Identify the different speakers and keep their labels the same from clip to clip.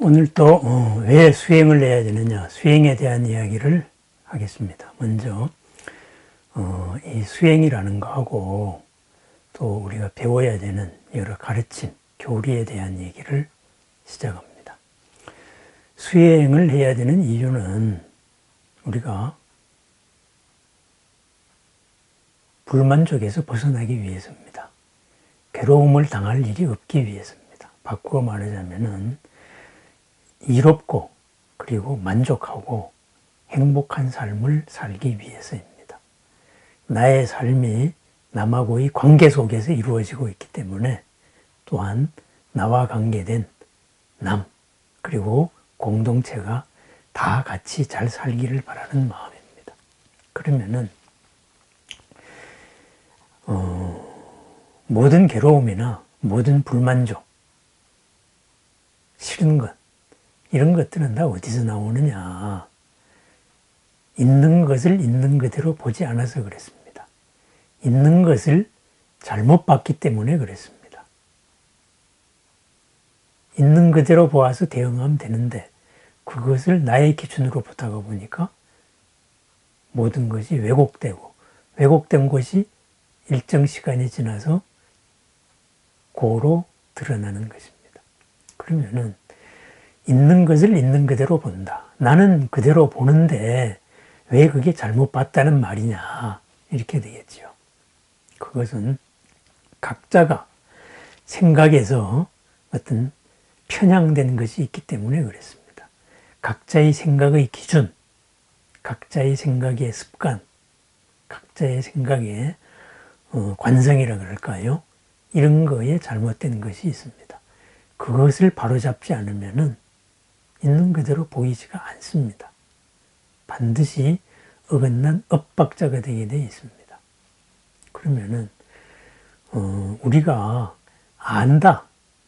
Speaker 1: 오늘 또, 어, 왜 수행을 해야 되느냐, 수행에 대한 이야기를 하겠습니다. 먼저, 어, 이 수행이라는 거하고 또 우리가 배워야 되는 여러 가르침, 교리에 대한 얘기를 시작합니다. 수행을 해야 되는 이유는 우리가 불만족에서 벗어나기 위해서입니다. 괴로움을 당할 일이 없기 위해서입니다. 바꾸어 말하자면은 이롭고 그리고 만족하고 행복한 삶을 살기 위해서입니다. 나의 삶이 남하고의 관계 속에서 이루어지고 있기 때문에 또한 나와 관계된 남 그리고 공동체가 다 같이 잘 살기를 바라는 마음입니다. 그러면은 어, 모든 괴로움이나 모든 불만족, 싫은 것 이런 것들은 다 어디서 나오느냐? 있는 것을 있는 그대로 보지 않아서 그랬습니다. 있는 것을 잘못 봤기 때문에 그랬습니다. 있는 그대로 보아서 대응하면 되는데 그것을 나의 기준으로 보다가 보니까 모든 것이 왜곡되고 왜곡된 것이 일정 시간이 지나서 고로 드러나는 것입니다. 그러면은 있는 것을 있는 그대로 본다. 나는 그대로 보는데 왜 그게 잘못 봤다는 말이냐. 이렇게 되겠지요. 그것은 각자가 생각에서 어떤 편향된 것이 있기 때문에 그랬습니다. 각자의 생각의 기준, 각자의 생각의 습관, 각자의 생각의 어, 관성이라 그럴까요? 이런 거에 잘못된 것이 있습니다. 그것을 바로잡지 않으면은 있는 그대로 보이지가 않습니다. 반드시 어긋난 엇박자가 되게 되어 있습니다. 그러면은 어, 우리가 안다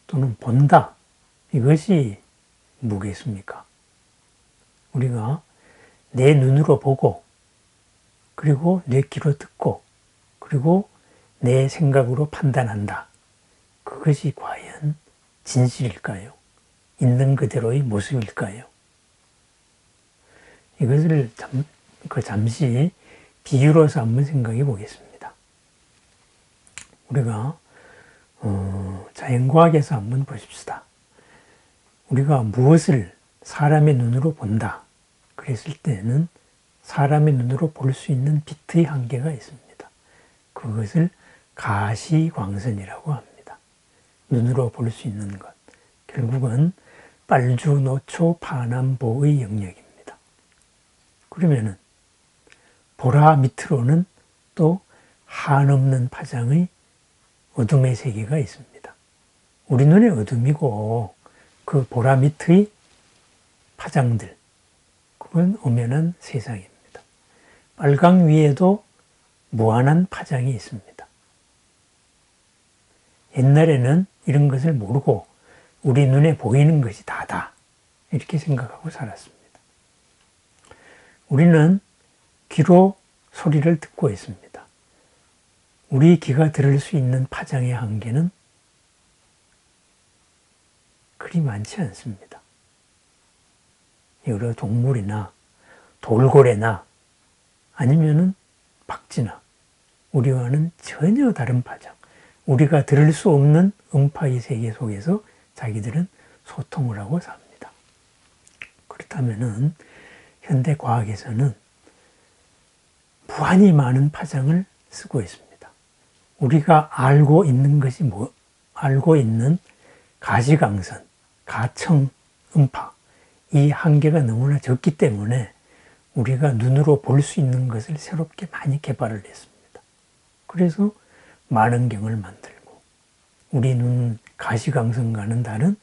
Speaker 1: 또는 본다 이것이 뭐겠습니까? 우리가 내 눈으로 보고 그리고 내 귀로 듣고 그리고 내 생각으로 판단한다. 그것이 과연 진실일까요? 있는 그대로의 모습일까요? 이것을 잠, 그 잠시 비유로서 한번 생각해 보겠습니다. 우리가 어, 자연과학에서 한번 보십시다. 우리가 무엇을 사람의 눈으로 본다. 그랬을 때는 사람의 눈으로 볼 수 있는 빛의 한계가 있습니다. 그것을 가시광선이라고 합니다. 눈으로 볼 수 있는 것. 결국은 빨주, 노초, 파남보의 영역입니다. 그러면은 보라 밑으로는 또 한없는 파장의 어둠의 세계가 있습니다. 우리 눈에 어둠이고 그 보라 밑의 파장들, 그건 엄연한 세상입니다. 빨강 위에도 무한한 파장이 있습니다. 옛날에는 이런 것을 모르고 우리 눈에 보이는 것이 다다. 이렇게 생각하고 살았습니다. 우리는 귀로 소리를 듣고 있습니다. 우리 귀가 들을 수 있는 파장의 한계는 그리 많지 않습니다. 여러 동물이나 돌고래나 아니면은 박쥐나 우리와는 전혀 다른 파장, 우리가 들을 수 없는 음파의 세계 속에서 자기들은 소통을 하고 삽니다. 그렇다면은 현대 과학에서는 무한히 많은 파장을 쓰고 있습니다. 우리가 알고 있는 것이 뭐, 알고 있는 가시광선, 가청, 음파, 이 한계가 너무나 적기 때문에 우리가 눈으로 볼 수 있는 것을 새롭게 많이 개발을 했습니다. 그래서 만원경을 만들고, 우리 눈 가시광선과는 다른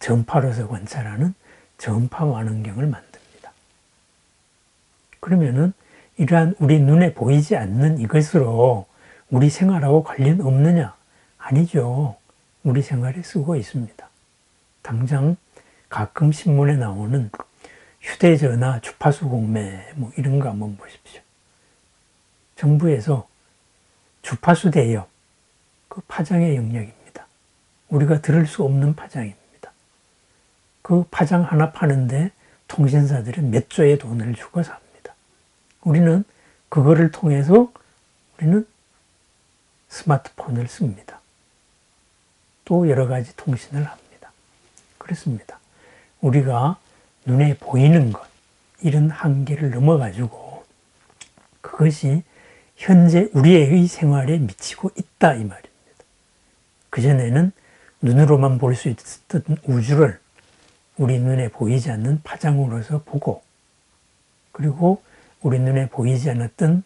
Speaker 1: 전파로서 관찰하는 전파 만원경을 만듭니다. 그러면은 이러한 우리 눈에 보이지 않는 이것으로 우리 생활하고 관련 없느냐? 아니죠. 우리 생활에 쓰고 있습니다. 당장 가끔 신문에 나오는 휴대전화 주파수 공매 뭐 이런 거 한번 보십시오. 정부에서 주파수 대여 그 파장의 영역입니다. 우리가 들을 수 없는 파장입니다. 그 파장 하나 파는데 통신사들은 몇 조의 돈을 주고 삽니다. 우리는 그거를 통해서 우리는 스마트폰을 씁니다. 또 여러 가지 통신을 합니다. 그렇습니다. 우리가 눈에 보이는 것, 이런 한계를 넘어가지고 그것이 현재 우리의 생활에 미치고 있다 이 말입니다. 그전에는 눈으로만 볼 수 있었던 우주를 우리 눈에 보이지 않는 파장으로서 보고 그리고 우리 눈에 보이지 않았던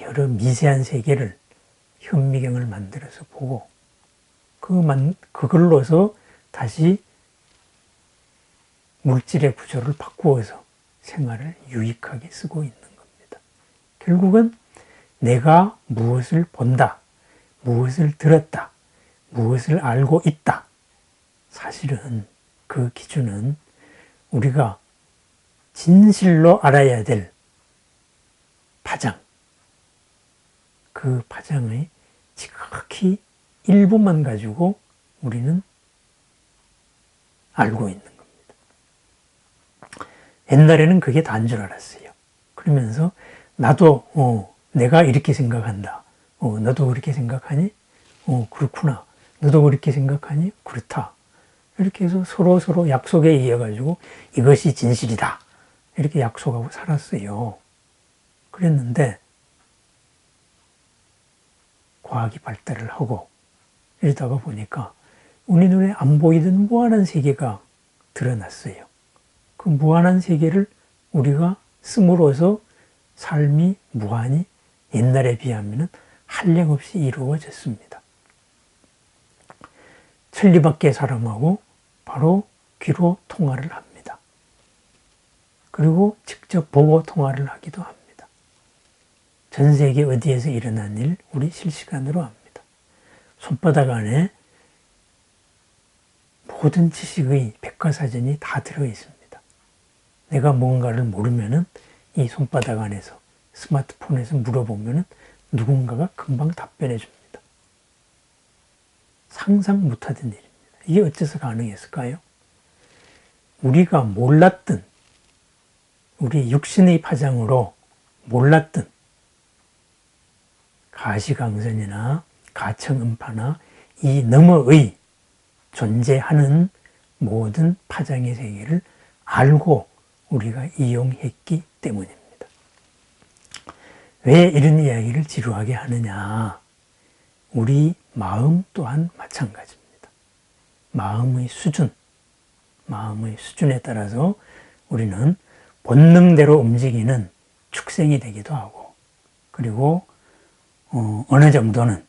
Speaker 1: 여러 미세한 세계를 현미경을 만들어서 보고 그만 그걸로서 다시 물질의 구조를 바꾸어서 생활을 유익하게 쓰고 있는 겁니다. 결국은 내가 무엇을 본다, 무엇을 들었다, 무엇을 알고 있다. 사실은 그 기준은 우리가 진실로 알아야 될 파장, 그 파장의 지극히 일부만 가지고 우리는 알고 있는 겁니다. 옛날에는 그게 다인 줄 알았어요. 그러면서 나도 어, 내가 이렇게 생각한다. 어, 너도 그렇게 생각하니? 어, 그렇구나. 너도 그렇게 생각하니? 그렇다. 이렇게 해서 서로 서로 약속에 이어가지고 이것이 진실이다. 이렇게 약속하고 살았어요. 그랬는데, 과학이 발달을 하고 이러다가 보니까 우리 눈에 안 보이던 무한한 세계가 드러났어요. 그 무한한 세계를 우리가 씀으로써 삶이 무한히 옛날에 비하면 한량없이 이루어졌습니다. 천리밖의 사람하고 바로 귀로 통화를 합니다. 그리고 직접 보고 통화를 하기도 합니다. 전 세계 어디에서 일어난 일 우리 실시간으로 합니다. 손바닥 안에 모든 지식의 백과사전이 다 들어 있습니다. 내가 뭔가를 모르면은 이 손바닥 안에서 스마트폰에서 물어보면은 누군가가 금방 답변해 줍니다. 상상 못하던 일입니다. 이게 어째서 가능했을까요? 우리가 몰랐던, 우리 육신의 파장으로 몰랐던 가시광선이나 가청음파나 이 너머의 존재하는 모든 파장의 세계를 알고 우리가 이용했기 때문입니다. 왜 이런 이야기를 지루하게 하느냐? 우리 마음 또한 마찬가지입니다. 마음의 수준, 마음의 수준에 따라서 우리는 본능대로 움직이는 축생이 되기도 하고, 그리고 어, 어느 정도는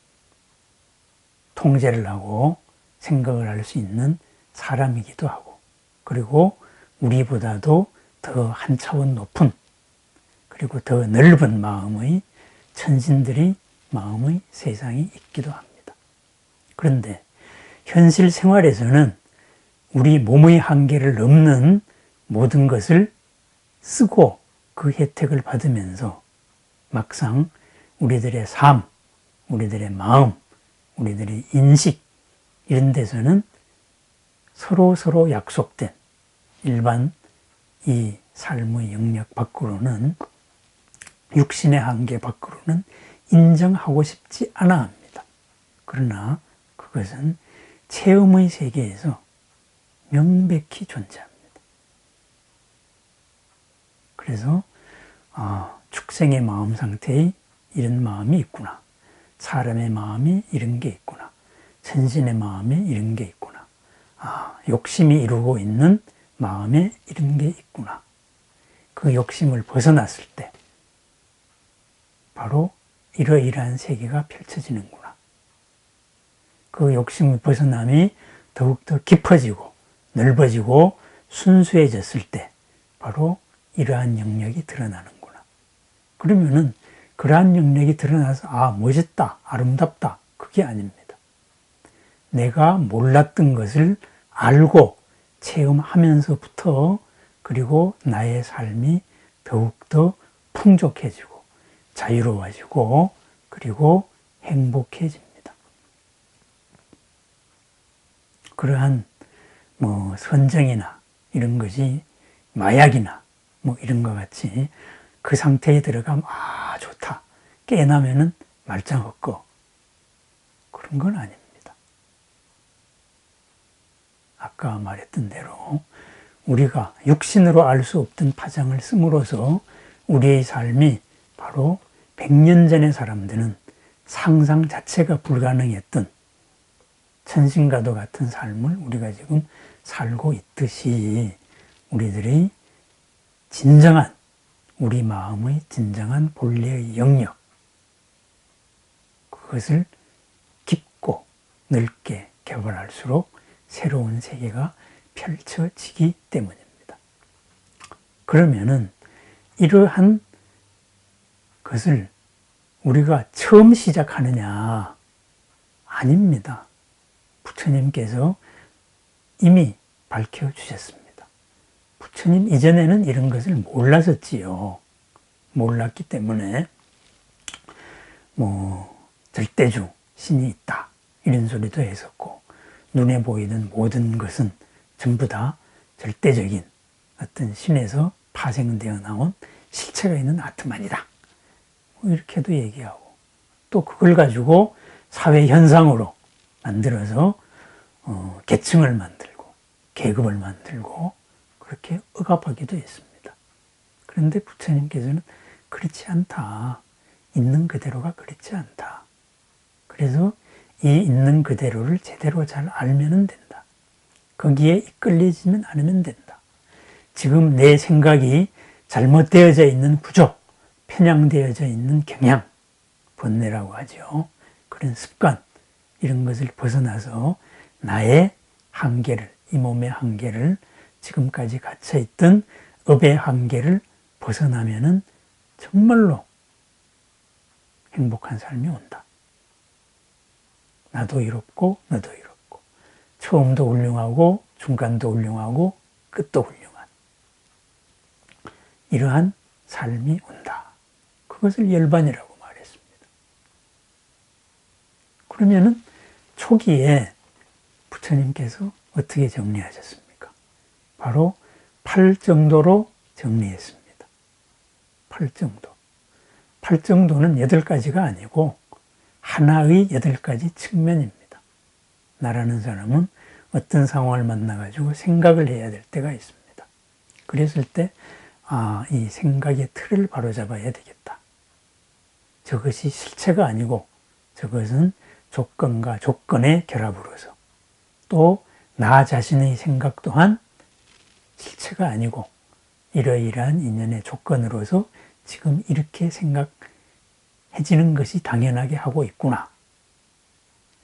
Speaker 1: 통제를 하고 생각을 할 수 있는 사람이기도 하고, 그리고 우리보다도 더 한 차원 높은 그리고 더 넓은 마음의 천신들이 마음의 세상이 있기도 합니다. 그런데 현실 생활에서는 우리 몸의 한계를 넘는 모든 것을 쓰고 그 혜택을 받으면서 막상 우리들의 삶, 우리들의 마음, 우리들의 인식 이런 데서는 서로 서로 약속된 일반 이 삶의 영역 밖으로는 육신의 한계 밖으로는 인정하고 싶지 않아 합니다. 그러나 그것은 체험의 세계에서 명백히 존재합니다. 그래서 아, 축생의 마음 상태에 이런 마음이 있구나. 사람의 마음이 이런 게 있구나. 천신의 마음에 이런 게 있구나. 아, 욕심이 이루고 있는 마음에 이런 게 있구나. 그 욕심을 벗어났을 때 바로 이러이러한 세계가 펼쳐지는구나. 그 욕심을 벗어남이 더욱더 깊어지고 넓어지고 순수해졌을 때 바로 이러한 영역이 드러나는구나. 그러면은 그러한 영역이 드러나서 아 멋있다 아름답다 그게 아닙니다. 내가 몰랐던 것을 알고 체험하면서부터 그리고 나의 삶이 더욱더 풍족해지고 자유로워지고 그리고 행복해집니다. 그러한 뭐 선정이나 이런 것이 마약이나 뭐 이런 것 같이 그 상태에 들어가면 아 좋다 깨나면은 말짱 없고 그런 건 아닙니다. 아까 말했던 대로 우리가 육신으로 알 수 없던 파장을 씀으로써 우리의 삶이 바로 100년 전의 사람들은 상상 자체가 불가능했던 천신과도 같은 삶을 우리가 지금 살고 있듯이 우리들의 진정한 우리 마음의 진정한 본래의 영역 그것을 깊고 넓게 개발할수록 새로운 세계가 펼쳐지기 때문입니다. 그러면은 이러한 것을 우리가 처음 시작하느냐? 아닙니다. 부처님께서 이미 밝혀 주셨습니다. 부처님 이전에는 이런 것을 몰랐었지요. 몰랐기 때문에 뭐 절대주 신이 있다 이런 소리도 했었고 눈에 보이는 모든 것은 전부 다 절대적인 어떤 신에서 파생되어 나온 실체가 있는 아트만이다. 뭐 이렇게도 얘기하고 또 그걸 가지고 사회 현상으로 만들어서 어, 계층을 만들고 계급을 만들고 그렇게 억압하기도 했습니다. 그런데 부처님께서는 그렇지 않다. 있는 그대로가 그렇지 않다. 그래서 이 있는 그대로를 제대로 잘 알면 된다. 거기에 이끌리지는 않으면 된다. 지금 내 생각이 잘못되어져 있는 구조, 편향되어져 있는 경향, 번뇌라고 하죠. 그런 습관, 이런 것을 벗어나서 나의 한계를, 이 몸의 한계를 지금까지 갇혀있던 업의 한계를 벗어나면은 정말로 행복한 삶이 온다. 나도 이롭고 너도 이롭고 처음도 훌륭하고 중간도 훌륭하고 끝도 훌륭한 이러한 삶이 온다. 그것을 열반이라고 말했습니다. 그러면은 초기에 부처님께서 어떻게 정리하셨습니까? 바로 8 정도로 정리했습니다. 8 정도. 8 정도는 8가지가 아니고 하나의 여덟 가지 측면입니다. 나라는 사람은 어떤 상황을 만나가지고 생각을 해야 될 때가 있습니다. 그랬을 때, 아, 이 생각의 틀을 바로잡아야 되겠다. 저것이 실체가 아니고 저것은 조건과 조건의 결합으로서 또 나 자신의 생각 또한 실체가 아니고 이러이러한 인연의 조건으로서 지금 이렇게 생각 해지는 것이 당연하게 하고 있구나.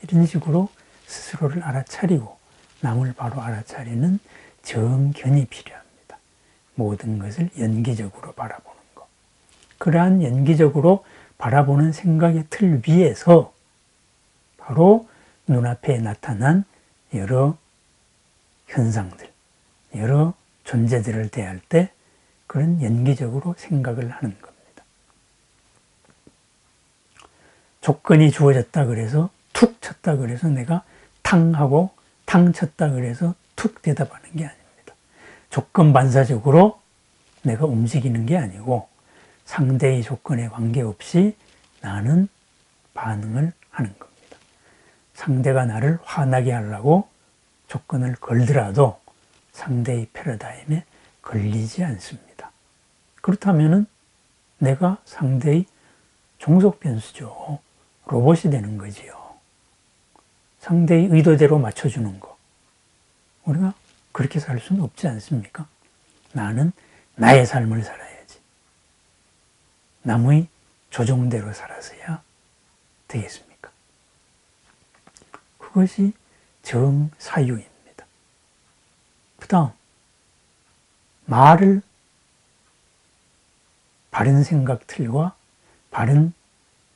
Speaker 1: 이런 식으로 스스로를 알아차리고 남을 바로 알아차리는 정견이 필요합니다. 모든 것을 연기적으로 바라보는 것. 그러한 연기적으로 바라보는 생각의 틀 위에서 바로 눈앞에 나타난 여러 현상들, 여러 존재들을 대할 때 그런 연기적으로 생각을 하는 것. 조건이 주어졌다 그래서 툭 쳤다 그래서 내가 탕 하고 탕 쳤다 그래서 툭 대답하는 게 아닙니다. 조건 반사적으로 내가 움직이는 게 아니고 상대의 조건에 관계없이 나는 반응을 하는 겁니다. 상대가 나를 화나게 하려고 조건을 걸더라도 상대의 패러다임에 걸리지 않습니다. 그렇다면 내가 상대의 종속 변수죠. 로봇이 되는 거지요. 상대의 의도대로 맞춰주는 거. 우리가 그렇게 살 수는 없지 않습니까? 나는 나의 삶을 살아야지. 남의 조종대로 살아서야 되겠습니까? 그것이 정사유입니다. 그 다음, 말을 바른 생각 틀과 바른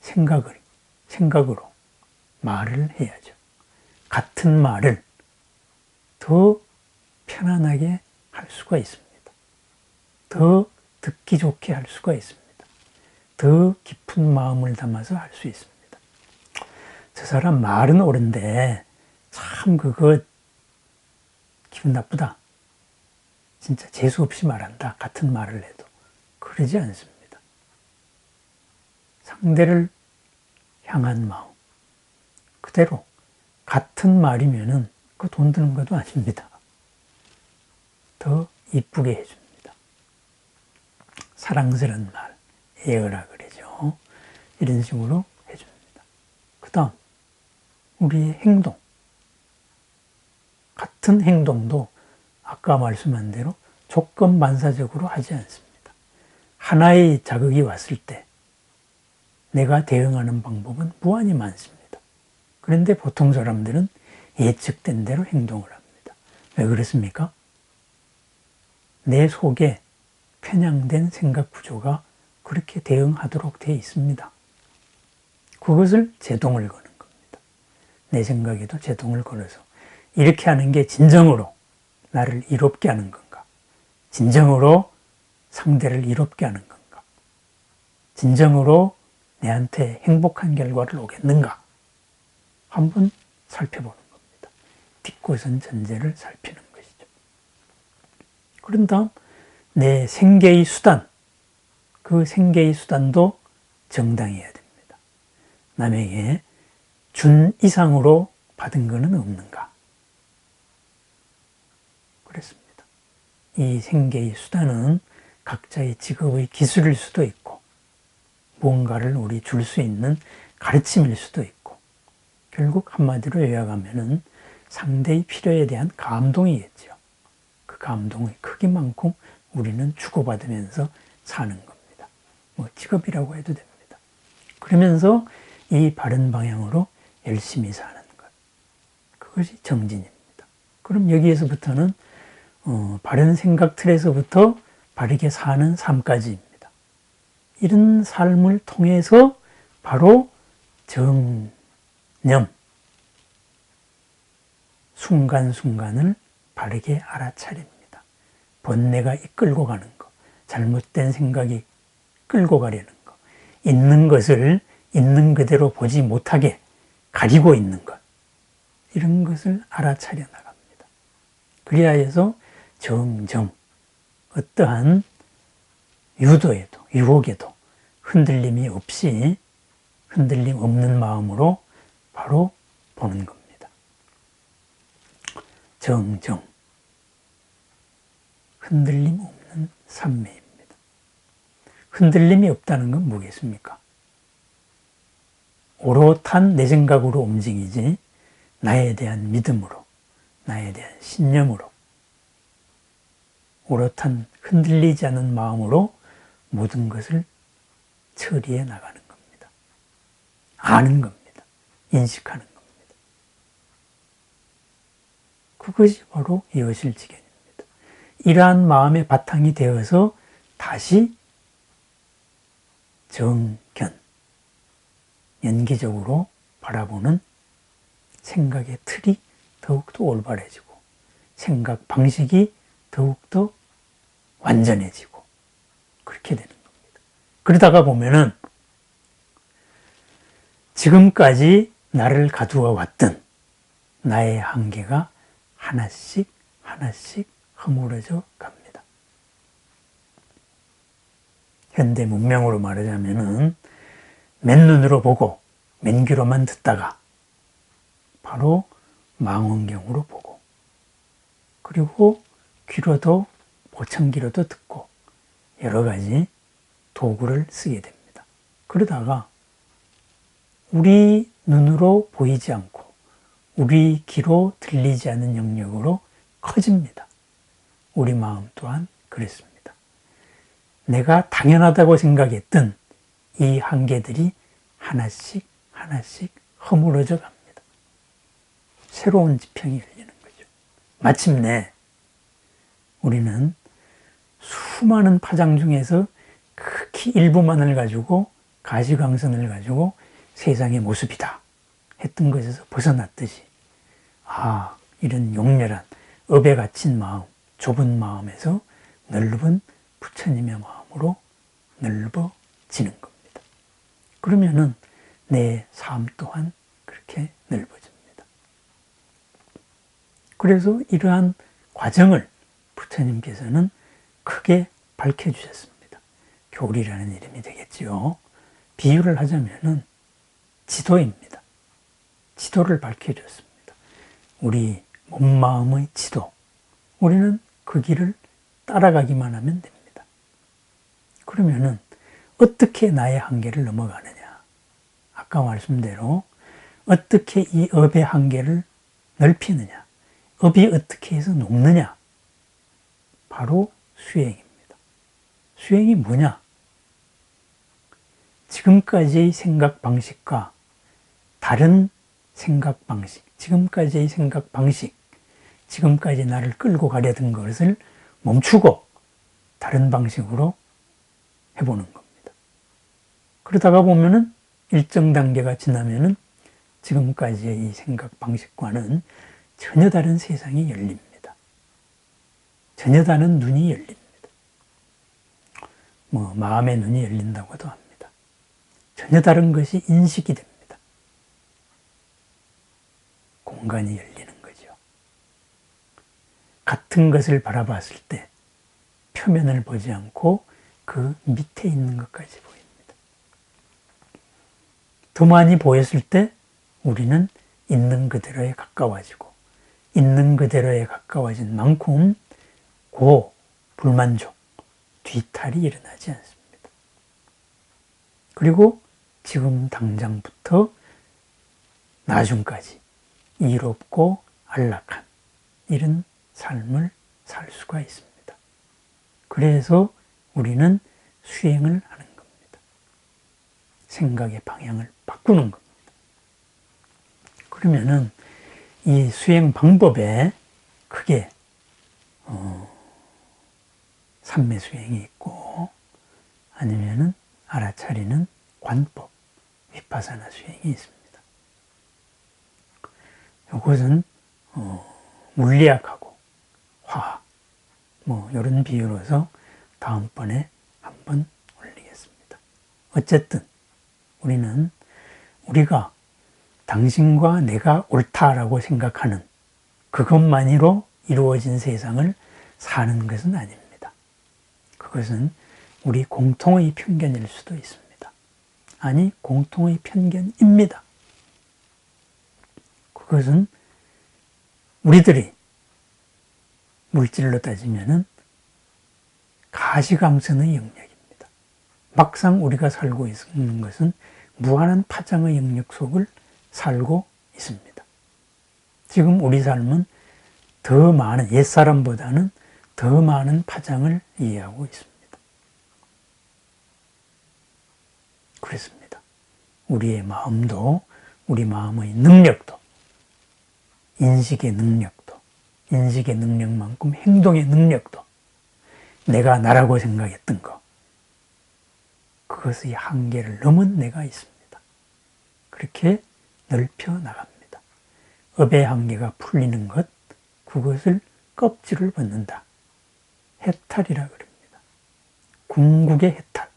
Speaker 1: 생각을 생각으로 말을 해야죠. 같은 말을 더 편안하게 할 수가 있습니다. 더 듣기 좋게 할 수가 있습니다. 더 깊은 마음을 담아서 할 수 있습니다. 저 사람 말은 옳은데 참 그거 기분 나쁘다. 진짜 재수 없이 말한다. 같은 말을 해도. 그러지 않습니다. 상대를 향한 마음. 그대로 같은 말이면은 그 돈 드는 것도 아닙니다. 더 이쁘게 해줍니다. 사랑스러운 말, 애어라 그러죠. 이런 식으로 해줍니다. 그 다음, 우리의 행동. 같은 행동도 아까 말씀한 대로 조건 반사적으로 하지 않습니다. 하나의 자극이 왔을 때 내가 대응하는 방법은 무한히 많습니다. 그런데 보통 사람들은 예측된 대로 행동을 합니다. 왜 그렇습니까? 내 속에 편향된 생각 구조가 그렇게 대응하도록 되어 있습니다. 그것을 제동을 거는 겁니다. 내 생각에도 제동을 걸어서 이렇게 하는 게 진정으로 나를 이롭게 하는 건가? 진정으로 상대를 이롭게 하는 건가? 진정으로 내한테 행복한 결과를 오겠는가? 한번 살펴보는 겁니다. 뒷고선 전제를 살피는 것이죠. 그런 다음 내 생계의 수단, 그 생계의 수단도 정당해야 됩니다. 남에게 준 이상으로 받은 것은 없는가? 그랬습니다. 이 생계의 수단은 각자의 직업의 기술일 수도 있고, 무언가를 우리 줄 수 있는 가르침일 수도 있고, 결국 한마디로 요약하면은 상대의 필요에 대한 감동이겠죠. 그 감동의 크기만큼 우리는 주고받으면서 사는 겁니다. 뭐 직업이라고 해도 됩니다. 그러면서 이 바른 방향으로 열심히 사는 것. 그것이 정진입니다. 그럼 여기에서부터는 어, 바른 생각 틀에서부터 바르게 사는 삶까지입니다. 이런 삶을 통해서 바로 정념, 순간순간을 바르게 알아차립니다. 번뇌가 이끌고 가는 것, 잘못된 생각이 끌고 가려는 것, 있는 것을 있는 그대로 보지 못하게 가리고 있는 것, 이런 것을 알아차려 나갑니다. 그리하 해서 점점 어떠한 유도에도, 유혹에도 흔들림이 없이 흔들림 없는 마음으로 바로 보는 겁니다. 정정. 흔들림 없는 삼매입니다. 흔들림이 없다는 건 뭐겠습니까? 오롯한 내 생각으로 움직이지 나에 대한 믿음으로, 나에 대한 신념으로, 오롯한 흔들리지 않은 마음으로 모든 것을 처리해 나가는 겁니다. 아는 겁니다. 인식하는 겁니다. 그것이 바로 여실지견입니다. 이러한 마음의 바탕이 되어서 다시 정견, 연기적으로 바라보는 생각의 틀이 더욱더 올바해지고 생각 방식이 더욱더 완전해지고 그렇게 되는 겁니다. 그러다가 보면은 지금까지 나를 가두어 왔던 나의 한계가 하나씩 하나씩 허물어져 갑니다. 현대 문명으로 말하자면은 맨눈으로 보고 맨귀로만 듣다가 바로 망원경으로 보고 그리고 귀로도 보청기로도 듣고 여러 가지 도구를 쓰게 됩니다. 그러다가 우리 눈으로 보이지 않고 우리 귀로 들리지 않는 영역으로 커집니다. 우리 마음 또한 그랬습니다. 내가 당연하다고 생각했던 이 한계들이 하나씩 하나씩 허물어져 갑니다. 새로운 지평이 열리는 거죠. 마침내 우리는 수많은 파장 중에서 극히 일부만을 가지고 가시광선을 가지고 세상의 모습이다 했던 것에서 벗어났듯이 아, 이런 용렬한 업에 갇힌 마음, 좁은 마음에서 넓은 부처님의 마음 으로 넓어지는 겁니다. 그러면은 내 삶 또한 그렇게 넓어집니다. 그래서 이러한 과정을 부처님께서는 크게 밝혀주셨습니다. 교리라는 이름이 되겠지요. 비유를 하자면은 지도입니다. 지도를 밝혀줬습니다. 우리 몸, 마음의 지도. 우리는 그 길을 따라가기만 하면 됩니다. 그러면은 어떻게 나의 한계를 넘어가느냐. 아까 말씀대로 어떻게 이 업의 한계를 넓히느냐. 업이 어떻게 해서 녹느냐. 바로 수행입니다. 수행이 뭐냐? 지금까지의 생각 방식과 다른 생각 방식, 지금까지의 생각 방식, 지금까지 나를 끌고 가려던 것을 멈추고 다른 방식으로 해보는 겁니다. 그러다가 보면은 일정 단계가 지나면은 지금까지의 이 생각 방식과는 전혀 다른 세상이 열립니다. 전혀 다른 눈이 열립니다. 뭐, 마음의 눈이 열린다고도 합니다. 전혀 다른 것이 인식이 됩니다. 공간이 열리는 거죠. 같은 것을 바라봤을 때 표면을 보지 않고 그 밑에 있는 것까지 보입니다. 더 많이 보였을 때 우리는 있는 그대로에 가까워지고 있는 그대로에 가까워진 만큼 고 불만족, 뒤탈이 일어나지 않습니다. 그리고 지금 당장부터 나중까지 이롭고 안락한 이런 삶을 살 수가 있습니다. 그래서 우리는 수행을 하는 겁니다. 생각의 방향을 바꾸는 겁니다. 그러면은 이 수행 방법에 크게 어, 삼매 수행이 있고 아니면은 알아차리는 관법, 위파사나 수행이 있습니다. 이것은 어, 물리학하고 화학, 뭐 이런 비유로서 다음번에 한번 올리겠습니다. 어쨌든 우리는 우리가 당신과 내가 옳다라고 생각하는 그것만으로 이루어진 세상을 사는 것은 아닙니다. 그것은 우리 공통의 편견일 수도 있습니다. 아니, 공통의 편견입니다. 그것은 우리들이 물질로 따지면은 가시광선의 영역입니다. 막상 우리가 살고 있는 것은 무한한 파장의 영역 속을 살고 있습니다. 지금 우리 삶은 더 많은, 옛사람보다는 더 많은 파장을 이해하고 있습니다. 그렇습니다. 우리의 마음도, 우리 마음의 능력도, 인식의 능력도, 인식의 능력만큼 행동의 능력도, 내가 나라고 생각했던 것, 그것의 한계를 넘은 내가 있습니다. 그렇게 넓혀 나갑니다. 업의 한계가 풀리는 것, 그것을 껍질을 벗는다. 해탈이라 그럽니다. 궁극의 해탈.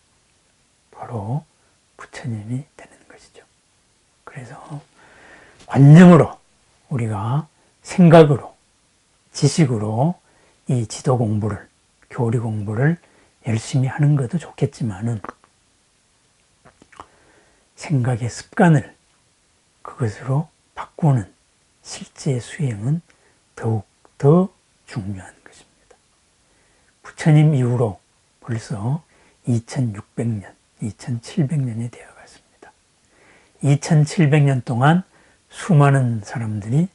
Speaker 1: 바로 부처님이 되는 것이죠. 그래서 관념으로 우리가 생각으로 지식으로 이 지도 공부를 교리 공부를 열심히 하는 것도 좋겠지만은 생각의 습관을 그것으로 바꾸는 실제 수행은 더욱 더 중요한 것입니다. 부처님 이후로 벌써 2600년, 2700년이 되어 갔습니다. 2700년 동안 수많은 사람들이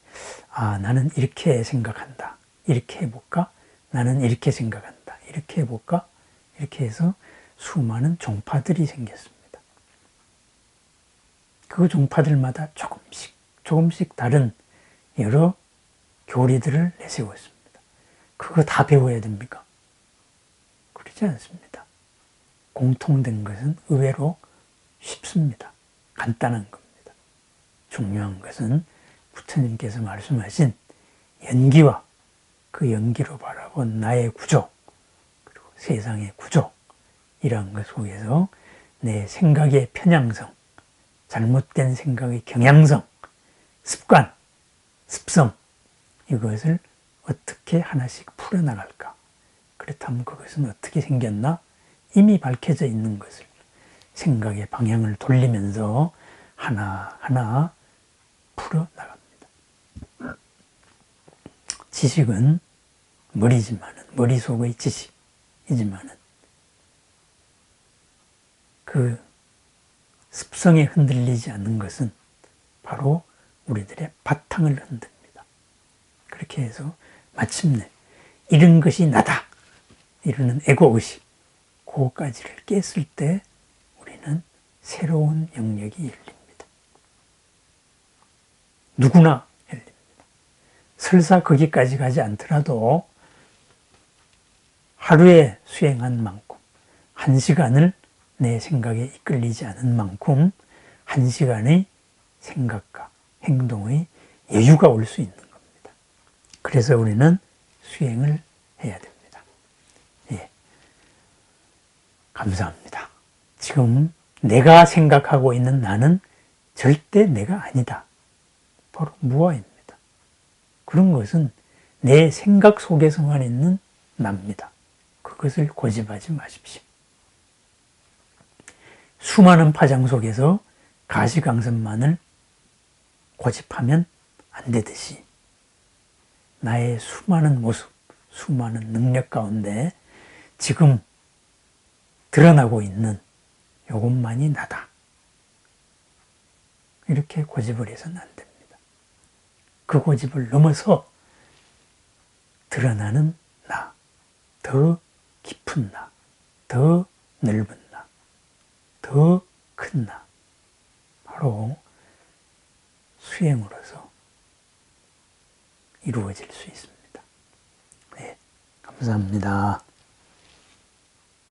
Speaker 1: 아, 나는 이렇게 생각한다. 이렇게 해볼까? 나는 이렇게 생각한다. 이렇게 해볼까? 이렇게 해서 수많은 종파들이 생겼습니다. 그 종파들마다 조금씩 조금씩 다른 여러 교리들을 내세웠습니다. 그거 다 배워야 됩니까? 그렇지 않습니다. 공통된 것은 의외로 쉽습니다. 간단한 겁니다. 중요한 것은 부처님께서 말씀하신 연기와 그 연기로 바라본 나의 구조, 세상의 구조, 이러한 것 속에서 내 생각의 편향성, 잘못된 생각의 경향성, 습관, 습성, 이것을 어떻게 하나씩 풀어나갈까. 그렇다면 그것은 어떻게 생겼나? 이미 밝혀져 있는 것을 생각의 방향을 돌리면서 하나하나 풀어나갑니다. 지식은 머리지만은, 머릿속의 지식 이지만은, 그 습성에 흔들리지 않는 것은 바로 우리들의 바탕을 흔듭니다. 그렇게 해서 마침내 이런 것이 나다. 이러는 에고의식. 그거까지를 깼을 때 우리는 새로운 영역이 열립니다. 누구나 열립니다. 설사 거기까지 가지 않더라도 하루에 수행한 만큼, 한 시간을 내 생각에 이끌리지 않은 만큼, 한 시간의 생각과 행동의 여유가 올 수 있는 겁니다. 그래서 우리는 수행을 해야 됩니다. 예. 감사합니다. 지금 내가 생각하고 있는 나는 절대 내가 아니다. 바로 무아입니다. 그런 것은 내 생각 속에서만 있는 납니다. 그것을 고집하지 마십시오. 수많은 파장 속에서 가시광선만을 고집하면 안 되듯이 나의 수많은 모습, 수많은 능력 가운데 지금 드러나고 있는 이것만이 나다. 이렇게 고집을 해서는 안 됩니다. 그 고집을 넘어서 드러나는 나, 더 깊은 나, 더 넓은 나, 더 큰 나. 바로 수행으로서 이루어질 수 있습니다. 네, 감사합니다.